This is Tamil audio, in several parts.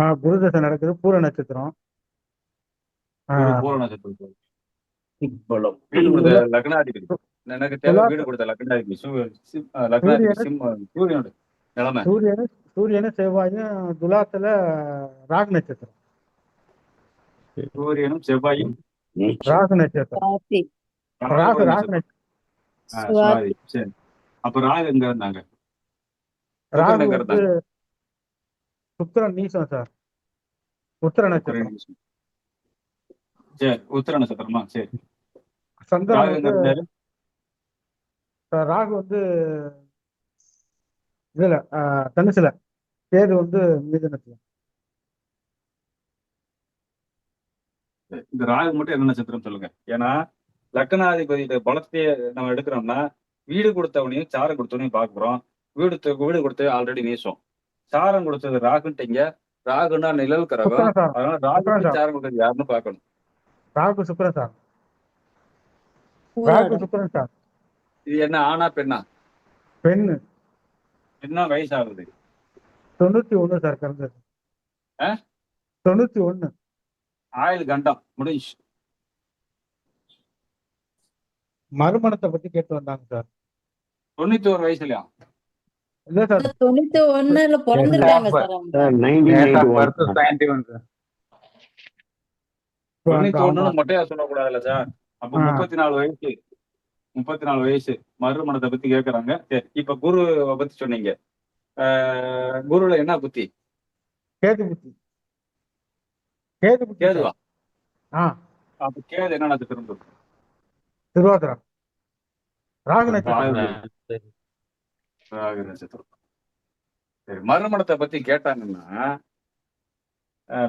ஆஹ் குரு தசை நடக்குது. பூர நட்சத்திரம். பூர நட்சத்திரம் லக்னாதிபதி. எனக்கு தேவை துலா- வீடு கொடுத்த லக்னாதிபதி. சூரியனோட நிலைமை. சூரியனு சூரியனு செவ்வாயும் துலாத்துல ராகு நட்சத்திரம். சூரியனும் செவ்வாயும். ராகு நட்சத்திரம். ராகு ராகு நட்சத்திரம். அப்ப ராகு எங்க இருந்தாங்க? ராகு சுக்கிரன் நீசம் சார். உத்திர நட்சத்திரம் சரி உத்திர நட்சத்திரமா சரி. சந்திரன் ராகு வந்து இதுல தனுசுல. கேது வந்து மீதனத்துல. சரி. இந்த ராகு மட்டும் என்ன நட்சத்திரம் சொல்லுங்க. ஏன்னா லக்னாதிபதியோட பலத்தையே நம்ம எடுக்கிறோம்னா வீடு கொடுத்தவனையும் சாரம் கொடுத்தவனையும் பார்க்குறோம் வீடு வீடு கொடுத்து ஆல்ரெடி வீசும் சாரம் கொடுத்தது ராகுன்ட்டீங்க ராகுன்னா நிழல் கரகம். அதனால ராகு சார். சாரம் கொடுத்தது யாருன்னு பார்க்கணும். ராகு சுக்கிரன் சார். ராகு சுக்கிரன் சார். இது என்ன ஆனா பெண்ணா? பெண்ணு. என்ன வயசாகுது. தொண்ணூத்தி ஒண்ணு சார் பிறந்தது? தொண்ணூத்தி ஒண்ணு. ஆயுள் கண்டம் முடிஞ்சு மறுமணத்தை பத்தி கேட்டு வந்தாங்க சார். தொண்ணூத்தி ஒரு வயசுலயா? தொண்ணூத்தி ஒண்ணுல. ஒண்ணுன்னு மொட்டையா சொல்லக்கூடாதுல்ல சார். அப்ப. முப்பத்தி நாலு வயசு முப்பத்தி நாலு வயசு மறுமணத்தை பத்தி கேக்குறாங்க. சரி இப்ப குரு பத்தி சொன்னீங்க. குருல என்ன புத்தி? கேது புத்தி. கேது புத்தி. கேதுவா? ஆ. அப்ப கேது என்ன இருக்கு? திருவாதிரா. ராகு நட்சத்திரம். ராகு நட்சத்திரம் சரி மறுமணத்தை பத்தி கேட்டாங்கன்னா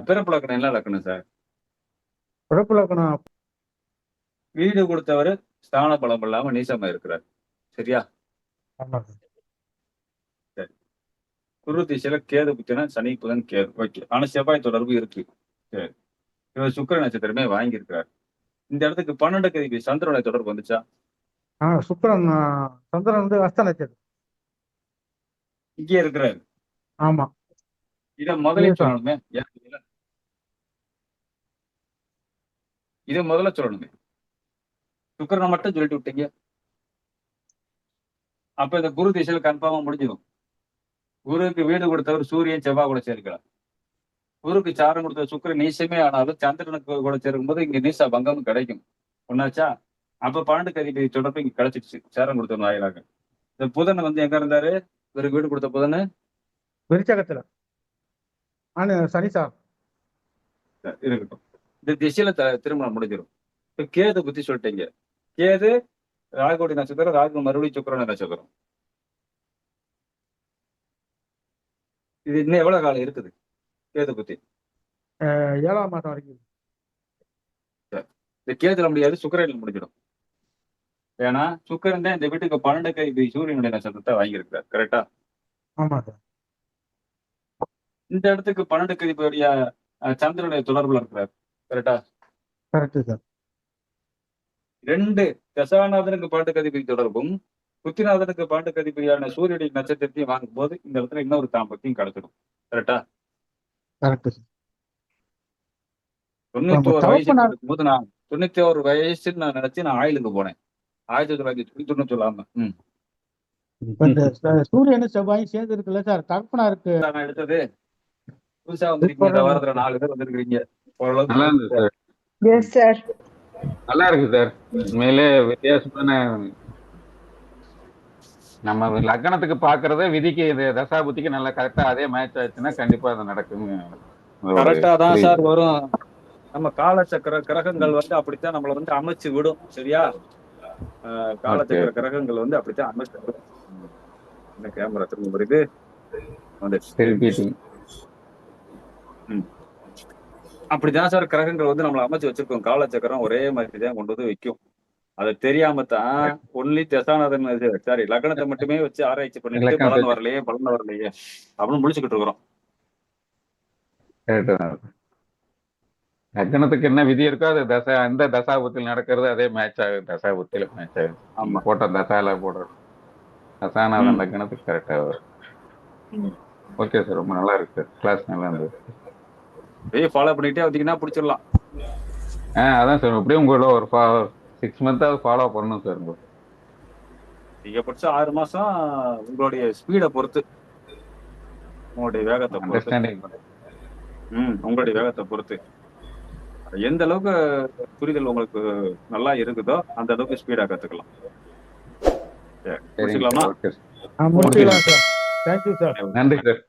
பிறப்பு லக்கணம் என்ன லக்கணம் சார்? பிறப்பு லக்கணம் வீடு கொடுத்தவர் ஸ்தான பலம் இல்லாம நீசமா இருக்கிறார். சரியா? சார். குரு திசையில கேது புத்தினா சனி புதன் கேது. ஓகே. ஆனா செவ்வாய் தொடர்பு இருக்கு. சரி. இவர் சுக்கிர நட்சத்திரமே வாங்கியிருக்கிறார். இந்த இடத்துக்கு பன்னெண்டு கதிக்கு சந்திரனுடைய தொடர்பு வந்துச்சா? சுக்கிரன் சந்திரன் வந்து அஸ்த நட்சத்திரம். இங்கே இருக்கிறார். ஆமா. இதை முதல்ல. சொல்லணுமே? இதை? முதல்ல சொல்லணுமே. சுக்கிரனை மட்டும் சொல்லிட்டு விட்டீங்க. அப்ப இந்த குரு திசையில கன்ஃபார்மா முடிஞ்சிடும். குருவுக்கு வீடு கொடுத்தவர் சூரியன் செவ்வாய் கூட சேர்க்கலாம் குருக்கு சாரம் கொடுத்த சுக்கிரன் நீசமே ஆனாலும் சந்திரனுக்கு கூட சேரும்போது இங்க நீசா பங்கம் கிடைக்கும். ஒன்னாச்சா அப்ப பன்னெண்டு கதிபதி தொடர்பு இங்க கிடைச்சிடுச்சு. சாரம் கொடுத்த வாயிலாக இந்த புதன் வந்து எங்க இருந்தாரு? இவருக்கு வீடு கொடுத்த புதன் விருச்சகத்துல. ஆனா சனி சார் இருக்கட்டும். இந்த திசையில த- திருமணம் முடிஞ்சிடும் இப்ப கேது பத்தி சொல்லிட்டீங்க. கேது ராகுடைய நட்சத்திரம் ராகு மறுபடியும் சுக்கிரன நட்சத்திரம். இது இன்னும் எவ்வளவு காலம் இருக்குது? கேது புத்தி. ஏழாம் மாசம் வரைக்கும். இந்த கேதுல முடியாது சுக்கிரன்ல முடிஞ்சிடும். ஏன்னா சுக்கிரன் தான் இந்த வீட்டுக்கு பன்னெண்டு கை சூரியனுடைய நட்சத்திரத்தை வாங்கியிருக்கிறார் கரெக்டா ஆமா இந்த இடத்துக்கு பன்னெண்டு கதிபதியுடைய சந்திரனுடைய தொடர்புல இருக்கிறார் கரெக்டா கரெக்ட் சார். ரெண்டு தசாநாதனுக்கு பாண்டு கதிபதி தொடர்பும் புத்திநாதனுக்கு பாண்டு கதிபதியான சூரியனுடைய நட்சத்திரத்தையும் வாங்கும் போது இந்த இடத்துல இன்னொரு தாம்பத்தியம் கிடைச்சிடும் கரெக்டா கரெக்ட் தொண்ணூத்தி ஒரு வயசு இருக்கும்போது நான் தொண்ணூத்தி ஒரு வயசுன்னு நான் நினைச்சு நான் ஆயிலுக்கு போனேன். ஆயிரத்தி தொள்ளாயிரத்தி தொண்ணூத்தி சொல்லாம ம். இப்ப இந்த சூரியனும் செவ்வாயும் சேர்ந்து இருக்குல்ல சார்? தகப்பனாருக்கு நான் எடுத்தது. புதுசா வந்திருக்கீங்க. இந்த வாரத்துல நாலு பேர் வந்திருக்கிறீங்க. ஓரளவுக்கு நல்லா இருந்தது சார். எஸ் சார் நல்லா இருக்கு சார். உண்மையிலே வித்தியாசமான நம்ம லக்னத்துக்கு பாக்குறத விதிக்கு இது தசாபுத்திக்கு நல்லா கரெக்டா அதே மேட்ச் ஆச்சுன்னா கண்டிப்பா அது நடக்கும். கரெக்டா தான் சார் வரும். நம்ம காலச்சக்கர கிரகங்கள் வந்து அப்படித்தான் நம்மள வந்து அமைச்சு விடும். சரியா? காலச்சக்கர கிரகங்கள் வந்து அப்படித்தான் அமைச்சு. இந்த கேமரா திரும்ப வருது. அப்படிதான் சார் கிரகங்கள் வந்து நம்மள அமைச்சு வச்சிருக்கோம். காலச்சக்கரம் ஒரே மாதிரி தான் கொண்டு வந்து வைக்கும். அது தெரியாம தான் ஒன்லி தசாநாதன் சாரி. லக்னத்தை மட்டுமே வச்சு ஆராய்ச்சி பண்ணிட்டு பலன் வரலையே பலன் வரலையே அப்படின்னு முடிச்சுக்கிட்டு இருக்கிறோம். லக்னத்துக்கு என்ன விதி இருக்கோ அது தசா எந்த தசாபுத்தியில் நடக்கிறது அதே மேட்ச் ஆகுது தசாபுத்தியில மேட்ச் ஆகுது ஆமா. போட்ட தசால போடுறது. தசாநாதன் ம். லக்னத்துக்கு கரெக்டா வரும். ஓகே சார் ரொம்ப நல்லா இருக்கு. கிளாஸ் நல்லா இருந்தது. அப்படியே ஃபாலோ பண்ணிட்டே வந்தீங்கன்னா பிடிச்சிடலாம். ஆ அதான் சார் எப்படியும் உங்களோட ஒரு சிக்ஸ் மந்த்தாவது ஃபாலோ பண்ணணும் சார் உங்களுக்கு. நீங்க படிச்ச ஆறு மாசம் உங்களுடைய ஸ்பீடை பொறுத்து. உங்களுடைய வேகத்தை பொறுத்து. உங்களுடைய வேகத்தை பொறுத்து. எந்த அளவுக்கு புரிதல் உங்களுக்கு நல்லா இருக்குதோ அந்த அளவுக்கு ஸ்பீடா கத்துக்கலாம். முடிச்சுக்கலாமா? சார் ஓகே முடிச்சுக்கலாம் சார் தேங்க்யூ சார் நன்றி சார்